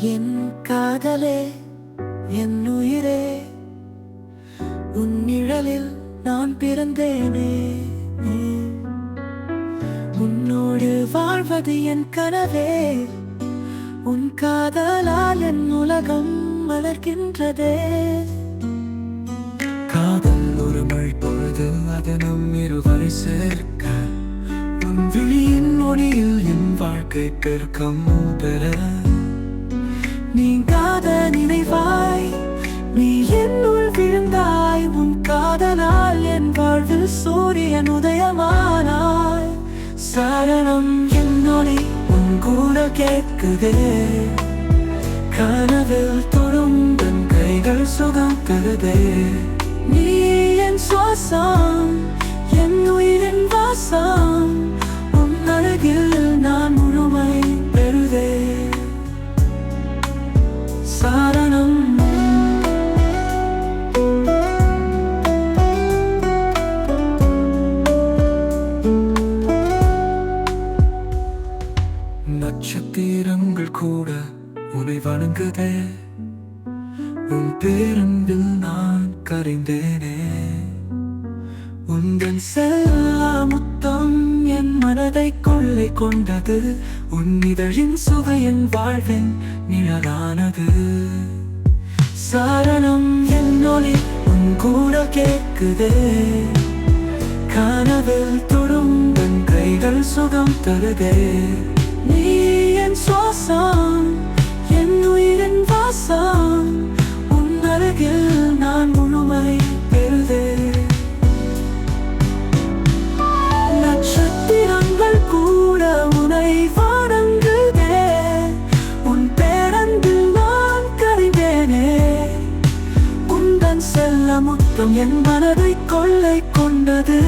என் காதலே என் உயிரே உன் நிழலில் நான் பிறந்தேனே. உன்னோடு வாழ்வது என் கனவே உன் காதலால் என் உலகம் மலர்கின்றதே. காதல் ஒரு மழை பொழுது அது நம் இருவரை சேர்க்க. உன் விழியின் ஒளியில் என் வாழ்க்கை பெருக்கம் பெற நீங்காத நினைவாய் நீ என்னுள் விழுந்தாய் உன் காதலால் என் வாழ்வில் சூரியன் உதயமானாய். சரணம் என்னொளி உன் கூட கேட்குது. கனவில் தொடும் தன் கைகள் சுகம் தருதே நீ என் சுவாசம் என் உயிரின் நட்சத்திரங்கள் கூட உன்னை வணங்குதே. உன் பேரன்பில் நான் கரைந்தேனே. உந்தன் செல்லா முத்தம் என் மனதை கொள்ளை கொண்டது. உன் இதழின் சுவையின் வாழ்வின் நிழலானது. சாரணம் என் ஒளி உன் கூட கேட்குதே. கனவில் தொடும் தன் கைகள் சுகம் தருதே. நீ என் சுவாசம் என் உயிரின் வாசம் உன் அருகில் நான் முழுமை பெறுதே. நட்சத்திரங்கள் கூட உனை வணங்குதே உன் பேரன்பில் நான் கரைந்தேனே உந்தன் செல்ல முத்தம் என் மனதை கொள்ளை கொண்டது.